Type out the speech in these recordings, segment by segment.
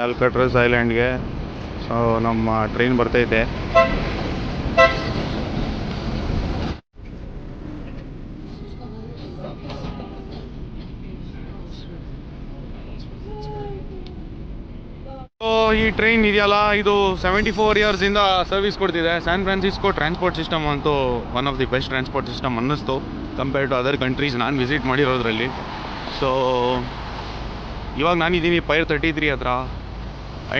ಆಲ್ಕಟ್ರಸ್ ಐಲ್ಯಾಂಡ್ಗೆ. So ನಮ್ಮ train ಬರ್ತೈತೆ. ಈ ಟ್ರೈನ್ ಇದೆಯಲ್ಲ, ಇದು ಸೆವೆಂಟಿ ಫೋರ್ ಇಯರ್ಸಿಂದ ಸರ್ವಿಸ್ ಕೊಡ್ತಿದೆ. ಸ್ಯಾನ್ ಫ್ರಾನ್ಸಿಸ್ಕೋ ಟ್ರಾನ್ಸ್ಪೋರ್ಟ್ ಸಿಸ್ಟಮ್ ಅಂತೂ one of the best transport system ಅನ್ನಿಸ್ತು ಕಂಪೇರ್ ಟು ಅದರ್ ಕಂಟ್ರೀಸ್ ನಾನು ವಿಸಿಟ್ ಮಾಡಿರೋದ್ರಲ್ಲಿ. ಸೊ ಇವಾಗ ನಾನಿದ್ದೀನಿ ಪೈರ್ ತರ್ಟಿ ತ್ರೀ ಹತ್ರ.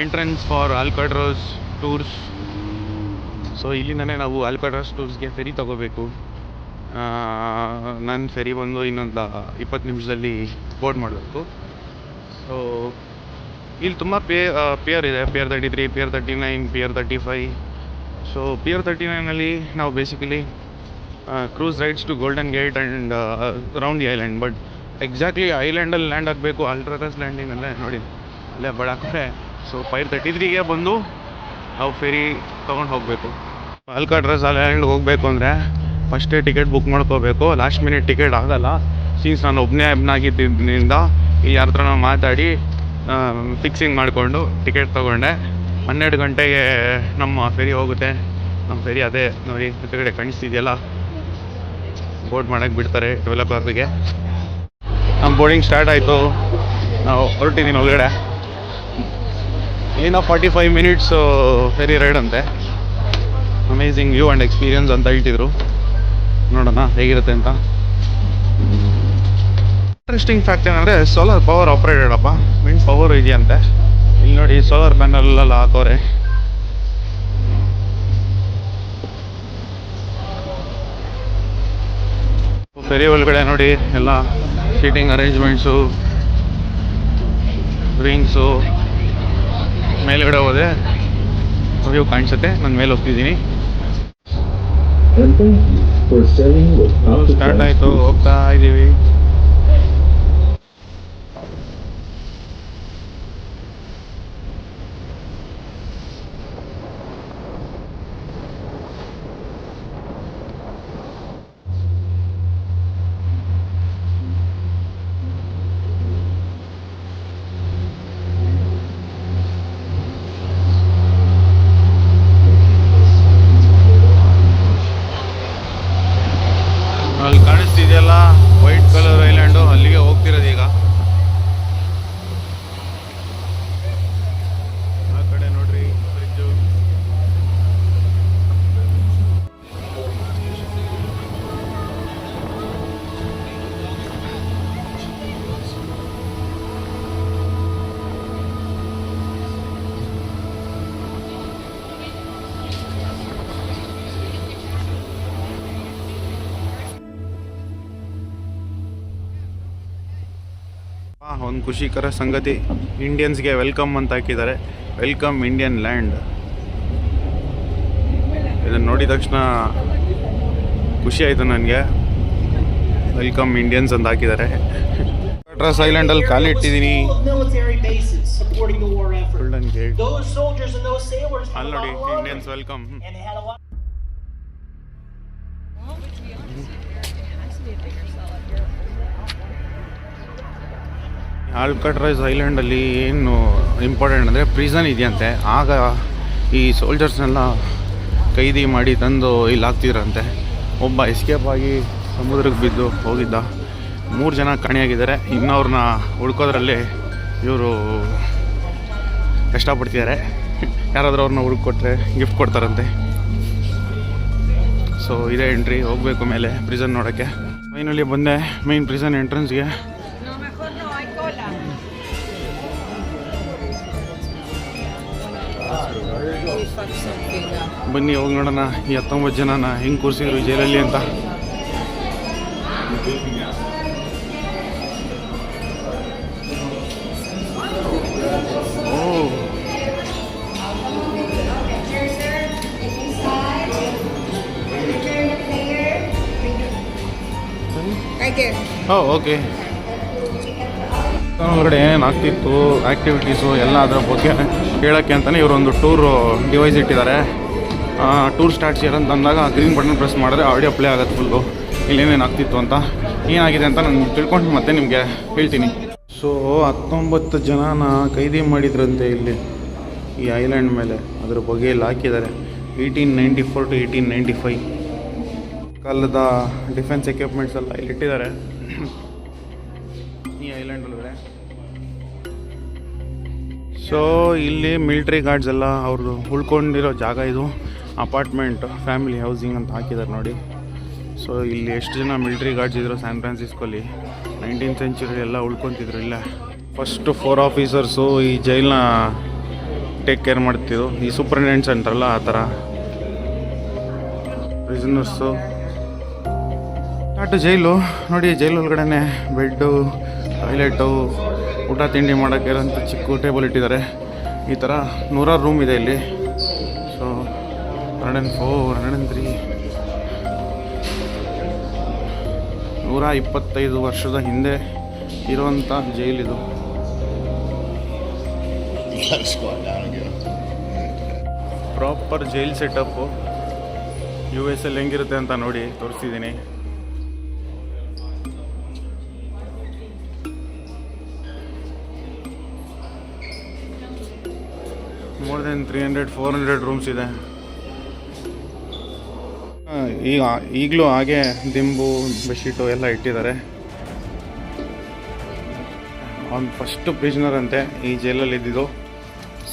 Entrance for Alcatraz tours so ಇಲ್ಲಿಂದನೇ ನಾವು ಆಲ್ಕಡ್ರಸ್ ಟೂರ್ಸ್ಗೆ ಫೆರಿ ತಗೋಬೇಕು. ನನ್ನ ಫೆರಿ ಬಂದು ಇನ್ನೊಂದು ಇಪ್ಪತ್ತು ನಿಮಿಷದಲ್ಲಿ ಬೋರ್ಡ್ ಮಾಡಬೇಕು. ಸೊ ಇಲ್ಲಿ ತುಂಬ ಪೇ ಪಿಯರ್ ಇದೆ. Pier thirty three pier thirty nine pier thirty five so pier thirty ನೈನಲ್ಲಿ ನಾವು basically cruise rides to Golden Gate and round the island but exactly ಐಲ್ಯಾಂಡಲ್ಲಿ land ಆಗಬೇಕು ಅಲ್ಟ್ರಾಟಸ್ ಲ್ಯಾಂಡಿಂಗ್ ಅಲ್ಲೇ ನೋಡಿ. ಅಲ್ಲೇ ಬಡಾಕ್ರೆ ಸೊ ಫೈವ್ ತರ್ಟಿ ತ್ರೀಗೆ ಬಂದು ನಾವು ಫೆರಿ ತೊಗೊಂಡು ಹೋಗಬೇಕು. ಅಲ್ಕಾಟ್ರಸ್ ಐಲ್ಯಾಂಡ್ ಹೋಗಬೇಕು ಅಂದರೆ ಫಸ್ಟೇ ಟಿಕೆಟ್ ಬುಕ್ ಮಾಡ್ಕೋಬೇಕು. ಲಾಸ್ಟ್ ಮಿನಿಟ್ ಟಿಕೆಟ್ ಆಗೋಲ್ಲ. ಸೀನ್ಸ್ ನಾನು ಒಬ್ಬನೇ ಆಗಿದ್ದರಿಂದ ಈ ಯಾರ ಹತ್ರನೋ ಮಾತಾಡಿ ಫಿಕ್ಸಿಂಗ್ ಮಾಡಿಕೊಂಡು ಟಿಕೆಟ್ ತೊಗೊಂಡೆ. ಹನ್ನೆರಡು ಗಂಟೆಗೆ ನಮ್ಮ ಫೆರಿ ಹೋಗುತ್ತೆ. ನಮ್ಮ ಫೆರಿ ಅದೇ ನೋಡಿ ಕಡೆ ಕಾಣಿಸ್ತಿದೆಯಲ್ಲ ಬೋರ್ಡ್ ಮಾಡೋಕ್ಕೆ ಬಿಡ್ತಾರೆ ಟ್ವೆಲ್ ಓ ಕ್ಲಾಕಿಗೆ ನಮ್ಮ ಬೋರ್ಡಿಂಗ್ ಸ್ಟಾರ್ಟ್ ಆಯಿತು. ನಾವು ಹೊರಟಿದ್ದೀನಿ ಒಳಗಡೆ. ಇಲ್ಲಿಂದ forty five minutes ferry ride ಅಂತೆ. ಅಮೇಝಿಂಗ್ ವ್ಯೂ ಆ್ಯಂಡ್ ಎಕ್ಸ್ಪೀರಿಯನ್ಸ್ ಅಂತ ಹೇಳ್ತಿದ್ರು. ನೋಡೋಣ, ಹೇಗಿರುತ್ತೆ ಅಂತ. ಇಂಟ್ರೆಸ್ಟಿಂಗ್ ಫ್ಯಾಕ್ಟ್ ಏನಂದರೆ ಸೋಲಾರ್ ಪವರ್ ಆಪ್ರೇಟೆಡ್ ಅಪ್ಪ. ವಿಂಡ್ ಪವರ್ ಇದೆಯಂತೆ. ಇಲ್ಲಿ ನೋಡಿ ಸೋಲಾರ್ ಪ್ಯಾನಲ್ಲೆಲ್ಲ ಹಾಕೋರೆ. ಫೆರಿ ಒಳಗಡೆ ನೋಡಿ, ಎಲ್ಲ ಸೀಟಿಂಗ್ ಅರೇಂಜ್ಮೆಂಟ್ಸು ರಿಂಗ್ಸು ಮೇಲ್ಗಡೆ ಹೋದ್ರೆ ವ್ಯೂ ಕಾಣಿಸುತ್ತೆ. ನಾನು ಮೇಲೆ ಹೋಗ್ತಿದ್ದೀನಿ. ಸ್ಟಾರ್ಟ್ ಆಯಿತು. ಹೋಗ್ತಾ ಇದ್ದೀವಿ ಒಂದು ಖುಷಿಕರ ಸಂಗತಿ. ಇಂಡಿಯನ್ಸ್ಗೆ ವೆಲ್ಕಮ್ ಅಂತ ಹಾಕಿದ್ದಾರೆ. ವೆಲ್ಕಮ್ ಇಂಡಿಯನ್ ಲ್ಯಾಂಡ್ ಇದನ್ನು ನೋಡಿದ ತಕ್ಷಣ ಖುಷಿ ಆಯಿತು ನನಗೆ. ವೆಲ್ಕಮ್ ಇಂಡಿಯನ್ಸ್ ಅಂತ ಹಾಕಿದ್ದಾರೆ. ಡ್ರೆಸ್ ಐಲ್ಯಾಂಡಲ್ಲಿ ಕಾಲಿಟ್ಟಿದ್ದೀನಿ military ನೋಡಿ ಇಂಡಿಯನ್ಸ್ the ಆಲ್ಕಟ್ರೈಸ್ ಐಲ್ಯಾಂಡಲ್ಲಿ ಏನು ಇಂಪಾರ್ಟೆಂಟ್ ಅಂದರೆ ಪ್ರಿಸನ್ ಇದೆಯಂತೆ. ಆಗ ಈ ಸೋಲ್ಜರ್ಸ್ನೆಲ್ಲ ಕೈದಿ ಮಾಡಿ ತಂದು ಇಲ್ಲಿ ಹಾಕ್ತಿದ್ರಂತೆ. ಒಬ್ಬ ಎಸ್ಕೇಪ್ ಆಗಿ ಸಮುದ್ರಕ್ಕೆ ಬಿದ್ದು ಹೋಗಿದ್ದ. ಮೂರು ಜನ ಕಾಣೆಯಾಗಿದ್ದಾರೆ. ಇನ್ನವ್ರನ್ನ ಹುಡ್ಕೋದ್ರಲ್ಲಿ ಇವರು ಕಷ್ಟಪಡ್ತಿದ್ದಾರೆ. ಯಾರಾದರೂ ಅವ್ರನ್ನ ಹುಡುಕೊಟ್ರೆ ಗಿಫ್ಟ್ ಕೊಡ್ತಾರಂತೆ. ಸೊ ಇದೇ ಎಂಟ್ರಿ ಹೋಗಬೇಕು ಮೇಲೆ ಪ್ರಿಸನ್ ನೋಡೋಕ್ಕೆ. ಫೈನಲಿ ಬಂದೆ. ಮೈನ್ ಪ್ರಿಸನ್ ಎಂಟ್ರೆನ್ಸ್ಗೆ ಬನ್ನಿ ಹೋಗಿ ನೋಡೋಣ ಈ ಹತ್ತೊಂಬತ್ತು ಜನನ ಹೆಂಗೆ ಕೂರಿಸಿದ್ರು ಜೈಲಲ್ಲಿ ಅಂತ ಓಕೆ ಹೊರಗಡೆ ಏನೇನು ಆಗ್ತಿತ್ತು ಆ್ಯಕ್ಟಿವಿಟೀಸು ಎಲ್ಲ ಅದರ ಬಗ್ಗೆ ಹೇಳೋಕ್ಕೆ ಅಂತಲೇ ಇವರೊಂದು ಟೂರು ಡಿವೈಸ್ ಇಟ್ಟಿದ್ದಾರೆ. ಟೂರ್ ಸ್ಟಾರ್ಟ್ಸ್ ಅಂತ ಅಂದಾಗ ಗ್ರೀನ್ ಬಟನ್ ಪ್ರೆಸ್ ಮಾಡಿದ್ರೆ ಆಡಿಯೋ ಪ್ಲೇ ಆಗುತ್ತೆ ಫುಲ್ಲು ಇಲ್ಲೇನೇನು ಆಗ್ತಿತ್ತು ಅಂತ. ಏನಾಗಿದೆ ಅಂತ ನಾನು ತಿಳ್ಕೊಂಡು ಮತ್ತೆ ನಿಮಗೆ ಹೇಳ್ತೀನಿ. ಸೊ ಹತ್ತೊಂಬತ್ತು ಜನನ ಖೈದಿ ಮಾಡಿದ್ರಂತೆ ಇಲ್ಲಿ ಈ ಐಲ್ಯಾಂಡ್ ಮೇಲೆ. ಅದ್ರ ಬಗ್ಗೆ ಇಲ್ಲಿ ಹಾಕಿದ್ದಾರೆ. Eighteen ninety four to eighteen ninety five ಕಾಲದ ಡಿಫೆನ್ಸ್ ಎಕ್ವಿಪ್ಮೆಂಟ್ಸ್ ಎಲ್ಲ ಇಲ್ಲಿ ಇಟ್ಟಿದ್ದಾರೆ ಈ ಐಲ್ಯಾಂಡ್ ಒಳಗಡೆ. ಸೊ ಇಲ್ಲಿ ಮಿಲ್ಟ್ರಿ ಗಾರ್ಡ್ಸ್ ಎಲ್ಲ ಅವ್ರದ್ದು ಉಳ್ಕೊಂಡಿರೋ ಜಾಗ ಇದು. ಅಪಾರ್ಟ್ಮೆಂಟ್ ಫ್ಯಾಮಿಲಿ ಹೌಸಿಂಗ್ ಅಂತ ಹಾಕಿದ್ದಾರೆ ನೋಡಿ. ಸೊ ಇಲ್ಲಿ ಎಷ್ಟು ಜನ ಮಿಲ್ಟ್ರಿ ಗಾರ್ಡ್ಸ್ ಇದ್ರು ಸ್ಯಾನ್ ಫ್ರಾನ್ಸಿಸ್ಕೋಲಿ ನೈನ್ಟೀನ್ ಸೆಂಚುರಿ ಎಲ್ಲ ಉಳ್ಕೊತಿದ್ರು ಇಲ್ಲ. ಫಸ್ಟ್ ಫೋರ್ ಆಫೀಸರ್ಸು ಈ ಜೈಲನ್ನ ಟೇಕ್ ಕೇರ್ ಮಾಡ್ತಿದ್ರು. ಈ ಸೂಪರಿಂಟೆಂಡೆಂಟ್ಸ್ ಅಂತಾರಲ್ಲ ಆ ಥರ. ಪ್ರಿಸನರ್ಸು ಟಾಟು ಜೈಲು ನೋಡಿ ಜೈಲು ಒಳಗಡೆ ಬೆಡ್ಡು ಟಾಯ್ಲೆಟು ಊಟ ತಿಂಡಿ ಮಾಡೋಕ್ಕೆ ಇರೋಂಥ ಚಿಕ್ಕ ಟೇಬಲ್ ಇಟ್ಟಿದ್ದಾರೆ. ಈ ಥರ ನೂರಾರು ರೂಮ್ ಇದೆ ಇಲ್ಲಿ. So hundred and four hundred and three ನೂರ ಇಪ್ಪತ್ತೈದು ವರ್ಷದ ಹಿಂದೆ ಇರುವಂಥ ಜೈಲಿದು. Proper jail setup U S L ಹೆಂಗಿರುತ್ತೆ ಅಂತ ನೋಡಿ ತೋರಿಸಿದ್ದೀನಿ more than three hundred four hundred rooms ಇದೆ. ಈಗ, ಈಗಲೂ ಹಾಗೆ ದಿಂಬು, ಬೆಡ್ಶೀಟು ಎಲ್ಲ ಇಟ್ಟಿದ್ದಾರೆ. ಅವ್ನು ಫಸ್ಟು ಪ್ರಿಜ್ನರ್ ಅಂತೆ, ಈ ಜೈಲಲ್ಲಿ ಇದ್ದಿದ್ದು.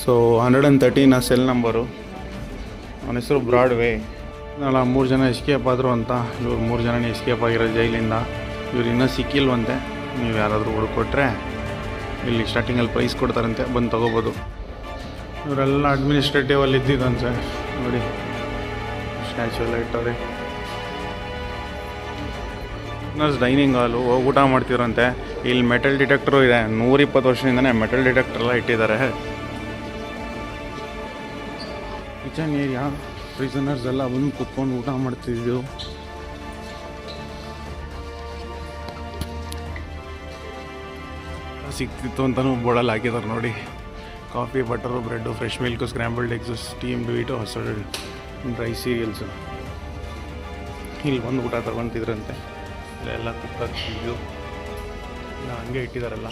ಸೊ ಹಂಡ್ರೆಡ್ ಆ್ಯಂಡ್ ತರ್ಟೀನ್ ಆ ಸೆಲ್ ನಂಬರು ಅವನ ಹೆಸರು ಬ್ರಾಡ್ವೇ. ನಾಳ ಮೂರು ಜನ ಎಸ್ಕೇಪ್ ಆದರು ಅಂತ, ಇವ್ರು ಮೂರು ಜನನೇ ಎಸ್ಕೇಪ್ ಆಗಿರೋ ಜೈಲಿಂದ. ಇವ್ರು ಇನ್ನೂ ಸಿಕ್ಕಿಲ್ವಂತೆ. ನೀವು ಯಾರಾದರೂ ಹುಡುಕೊಟ್ರೆ ಇಲ್ಲಿ ಸ್ಟಾರ್ಟಿಂಗಲ್ಲಿ ಪ್ರೈಸ್ ಕೊಡ್ತಾರಂತೆ. ಬಂದು ತೊಗೋಬೋದು. ಇವರೆಲ್ಲ ಅಡ್ಮಿನಿಸ್ಟ್ರೇಟಿವ್ ಅಲ್ಲಿ ಇದ್ದಿದ್ದಂತೆ ನೋಡಿ ಸ್ಟ್ಯಾಚು ಎಲ್ಲ ಇಟ್ಟವ್ರೆ ಡೈನಿಂಗ್ ಹಾಲು ಹೋಗಿ ಊಟ ಮಾಡ್ತಿರಂತೆ. ಇಲ್ಲಿ ಮೆಟಲ್ ಡಿಟೆಕ್ಟ್ರು ಇದೆ. ನೂರಿಪ್ಪತ್ತು ವರ್ಷದಿಂದನೇ ಮೆಟಲ್ ಡಿಟೆಕ್ಟರ್ ಎಲ್ಲ ಇಟ್ಟಿದ್ದಾರೆ. ಕಿಚನ್ ಏರಿಯಾ ಪ್ರಿಸನರ್ಸ್ ಎಲ್ಲ ಬಂದು ಕುತ್ಕೊಂಡು ಊಟ ಮಾಡ್ತಿದ್ದು ಸಿಕ್ತಿತ್ತು ಅಂತಲೂ ಬೋರ್ಡಲ್ಲಿ ಹಾಕಿದ್ದಾರೆ ನೋಡಿ. Coffee, butter, bread, fresh milk, scrambled eggs, steam wheat ಹೊಸ ಡ್ರೈ ಸೀರಿಯಲ್ಸು. ಇಲ್ಲಿ ಒಂದು ಊಟ ತಗೊತಿದ್ರಂತೆ ಇಲ್ಲೆಲ್ಲ ಕುಕ್ ಆಗ್ತಿದ್ದು ಇಲ್ಲ ಹಂಗೆ ಇಟ್ಟಿದ್ದಾರಲ್ಲ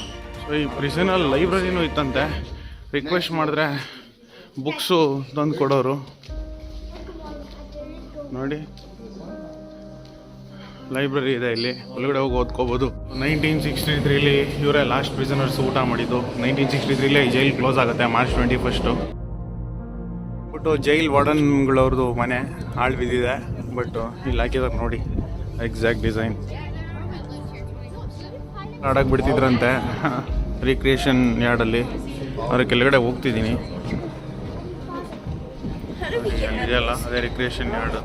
ಸೊ ಈ ಪ್ರಿಸನಲ್ಲಿ ಲೈಬ್ರರಿನೂ ಇತ್ತಂತೆ. ರಿಕ್ವೆಸ್ಟ್ ಮಾಡಿದ್ರೆ ಬುಕ್ಸು ತಂದು ಕೊಡೋರು. ನೋಡಿ. ಲೈಬ್ರರಿ ಇದೆ ಇಲ್ಲಿ. ಒಳಗಡೆ ಹೋಗಿ ಓದ್ಕೋಬೋದು. ನೈನ್ಟೀನ್ ಸಿಕ್ಸ್ಟಿ ತ್ರೀಲಿ ಇವರೇ ಲಾಸ್ಟ್ ಪ್ರಿಸನರ್ಸ್ ಊಟ ಮಾಡಿದ್ದು. ನೈನ್ಟೀನ್ ಸಿಕ್ಸ್ಟಿ ತ್ರೀಲಿ ಜೈಲ್ ಕ್ಲೋಸ್ ಆಗುತ್ತೆ March twenty first but jail ವಾರ್ಡನ್ಗಳವ್ರದ್ದು ಮನೆ ಹಾಳು ಬಿದ್ದಿದೆ ಬಟ್ ಇಲ್ಲಿ ಹಾಕಿದಾಗ ನೋಡಿ ಎಕ್ಸಾಕ್ಟ್ ಡಿಸೈನ್ ಆಡಕ್ಕೆ ಬಿಡ್ತಿದ್ರಂತೆ ರಿಕ್ರಿಯೇಷನ್ ಯಾರ್ಡಲ್ಲಿ ಅವ್ರ ಕೆಳಗಡೆ ಹೋಗ್ತಿದ್ದೀನಿ. ಇದೆಯಲ್ಲ ಅದೇ ರಿಕ್ರಿಯೇಷನ್ ಯಾರ್ಡ್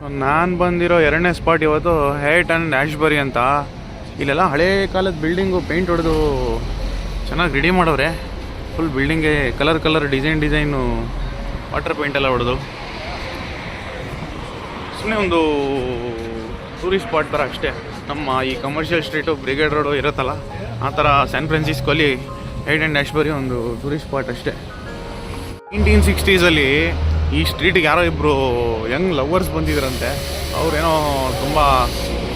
ನಾನು ಬಂದಿರೋ ಎರಡನೇ ಸ್ಪಾಟ್ ಇವತ್ತು ಹೇಟ್ ಆ್ಯಂಡ್ ಆಶ್ಬರಿ ಅಂತ. ಇಲ್ಲೆಲ್ಲ ಹಳೇ ಕಾಲದ ಬಿಲ್ಡಿಂಗು ಪೇಂಟ್ ಹೊಡೆದು ಚೆನ್ನಾಗಿ ರೆಡಿ ಮಾಡವ್ರೆ. Full ಬಿಲ್ಡಿಂಗೇ colour colour design design water paint ಎಲ್ಲ ಹೊಡೆದು. ಸುಮ್ಮನೆ ಒಂದು ಟೂರಿಸ್ಟ್ ಸ್ಪಾಟ್ ಥರ ಅಷ್ಟೇ. ನಮ್ಮ ಈ ಕಮರ್ಷಿಯಲ್ ಸ್ಟ್ರೀಟು ಬ್ರಿಗೇಡ್ ರೋಡು ಇರುತ್ತಲ್ಲ, ಆ ಥರ ಸ್ಯಾನ್ ಫ್ರಾನ್ಸಿಸ್ಕೋಲಿ ಹೈಡ್ ಆ್ಯಂಡ್ ಆಶ್ಬರಿ ಒಂದು ಟೂರಿಸ್ಟ್ ಸ್ಪಾಟ್ ಅಷ್ಟೇ. ನೈನ್ಟೀನ್ ಸಿಕ್ಸ್ಟೀಸಲ್ಲಿ ಈ ಸ್ಟ್ರೀಟಿಗೆ ಯಾರೋ ಇಬ್ಬರು ಯಂಗ್ ಲವರ್ಸ್ ಬಂದಿದ್ರಂತೆ, ಅವರೇನೋ ತುಂಬ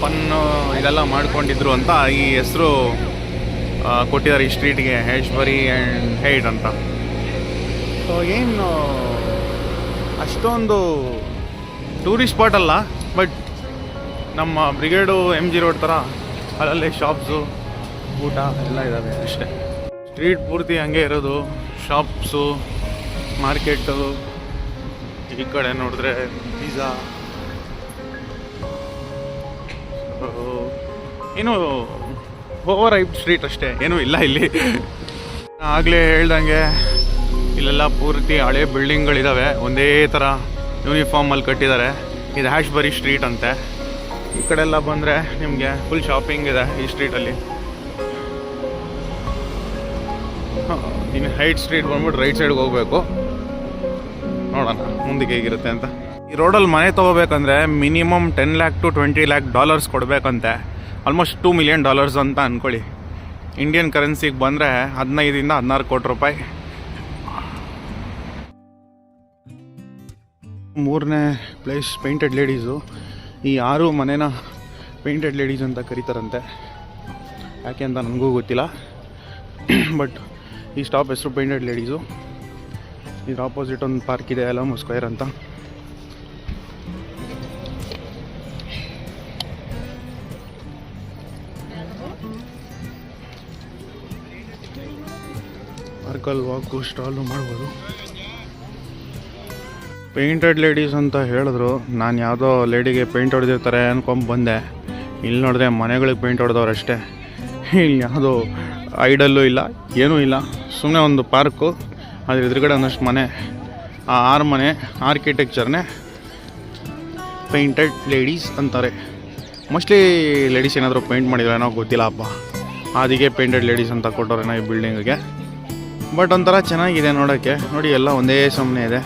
ಫನ್ನು ಇದೆಲ್ಲ ಮಾಡ್ಕೊಂಡಿದ್ರು ಅಂತ ಈ ಹೆಸರು ಕೊಟ್ಟಿದ್ದಾರೆ ಈ ಸ್ಟ್ರೀಟ್ಗೆ, ಹೇಶ್ವರಿ ಆ್ಯಂಡ್ ಹೇಟ್ ಅಂತ. ಸೊ ಏನು, ಅಷ್ಟೊಂದು ಟೂರಿಸ್ಟ್ ಸ್ಪಾಟ್ ಅಲ್ಲ, ಬಟ್ ನಮ್ಮ ಬ್ರಿಗೇಡು ಎಂ ಜಿ ರೋಡ್ ಥರ ಅಲ್ಲಲ್ಲಿ ಶಾಪ್ಸು, ಊಟ ಎಲ್ಲ ಇದ್ದಾವೆ ಅಷ್ಟೇ. ಸ್ಟ್ರೀಟ್ ಪೂರ್ತಿ ಹಂಗೆ ಇರೋದು, ಶಾಪ್ಸು, ಮಾರ್ಕೆಟು ಈ ಕಡೆ ನೋಡಿದ್ರೆ ಪಿಜ್ಜಾ ಏನು ಓವರ್ ಐಪ್ ಸ್ಟ್ರೀಟ್ ಅಷ್ಟೇ. ಏನೂ ಇಲ್ಲ ಇಲ್ಲಿ. ಆಗಲೇ ಹೇಳ್ದಂಗೆ ಇಲ್ಲೆಲ್ಲ ಪೂರ್ತಿ ಹಳೆ ಬಿಲ್ಡಿಂಗ್ಗಳಿದ್ದಾವೆ ಒಂದೇ ಥರ ಯೂನಿಫಾರ್ಮಲ್ಲಿ ಕಟ್ಟಿದ್ದಾರೆ. ಇದು ಹ್ಯಾಶ್ಬರಿ ಸ್ಟ್ರೀಟ್ ಅಂತೆ. ಈ ಕಡೆ ಎಲ್ಲ ಬಂದರೆ ನಿಮಗೆ ಫುಲ್ ಶಾಪಿಂಗ್ ಇದೆ ಈ ಸ್ಟ್ರೀಟಲ್ಲಿ ಇನ್ನು ಹೈಟ್ ಸ್ಟ್ರೀಟ್ ಬಂದ್ಬಿಟ್ಟು ರೈಟ್ ಸೈಡ್ಗೆ ಹೋಗಬೇಕು. ನೋಡೋಣ, ಮುಂದಕ್ಕೆ ಹೇಗಿರುತ್ತೆ ಅಂತ. ಈ ರೋಡಲ್ಲಿ ಮನೆ ತೊಗೋಬೇಕಂದ್ರೆ minimum ten lakh to twenty lakh dollars ಕೊಡಬೇಕಂತೆ. Almost two million dollars ಅಂತ ಅಂದ್ಕೊಳ್ಳಿ ಇಂಡಿಯನ್ ಕರೆನ್ಸಿಗೆ ಬಂದರೆ ಹದಿನೈದರಿಂದ ಹದಿನಾರು ಕೋಟಿ ರೂಪಾಯಿ. ಮೂರನೇ ಪ್ಲೇಸ್ ಪೇಂಟೆಡ್ ಲೇಡೀಸು. ಈ ಆರು ಮನೇನ ಪೇಂಟೆಡ್ ಲೇಡೀಸ್ ಅಂತ ಕರೀತಾರಂತೆ. ಯಾಕೆ ಅಂತ ನನಗೂ ಗೊತ್ತಿಲ್ಲ. ಬಟ್ ಈ ಸ್ಟಾಪ್ ಹೆಸರು ಪೇಂಟೆಡ್ ಲೇಡೀಸು. ಇದ್ರ ಆಪೋಸಿಟ್ ಒಂದು ಪಾರ್ಕ್ ಇದೆ ಅಲಾಮ ಸ್ಕ್ವೇರ್ ಅಂತ. ಪಾರ್ಕಲ್ಲಿ ವಾಕು ಸ್ಟಾಲು ಮಾಡ್ಬೋದು. ಪೇಂಟೆಡ್ ಲೇಡೀಸ್ ಅಂತ ಹೇಳಿದ್ರು, ನಾನು ಯಾವುದೋ ಲೇಡಿಗೆ ಪೇಂಟ್ ಹೊಡೆದಿರ್ತಾರೆ ಅನ್ಕೊಂಡು ಬಂದೆ. ಇಲ್ಲಿ ನೋಡಿದ್ರೆ ಮನೆಗಳಿಗೆ ಪೇಂಟ್ ಹೊಡೆದವ್ರು ಅಷ್ಟೇ. ಇಲ್ಲಿ ಯಾವುದೋ ಐಡಲ್ಲು ಇಲ್ಲ, ಏನೂ ಇಲ್ಲ. ಸುಮ್ಮನೆ ಒಂದು ಪಾರ್ಕು ಅದ್ರ ಎದುರುಗಡೆ ಒಂದಷ್ಟು ಮನೆ, ಆ ಆರು ಮನೆ, ಆರ್ಕಿಟೆಕ್ಚರ್ನೇ ಪೇಂಟೆಡ್ ಲೇಡೀಸ್ ಅಂತಾರೆ. ಮೋಸ್ಟ್ಲಿ ಲೇಡೀಸ್ ಏನಾದರೂ ಪೇಂಟ್ ಮಾಡಿದ್ರೆ ಏನೋ ಗೊತ್ತಿಲ್ಲಪ್ಪ ಅದಕ್ಕೆ ಪೇಂಟೆಡ್ ಲೇಡೀಸ್ ಅಂತ ಕೊಟ್ಟವ್ರೇನೋ ಈ ಬಿಲ್ಡಿಂಗಿಗೆ ಬಟ್ ಒಂಥರ ಚೆನ್ನಾಗಿದೆ ನೋಡೋಕ್ಕೆ. ನೋಡಿ ಎಲ್ಲ ಒಂದೇ ಸಮನೆ ಇದೆ.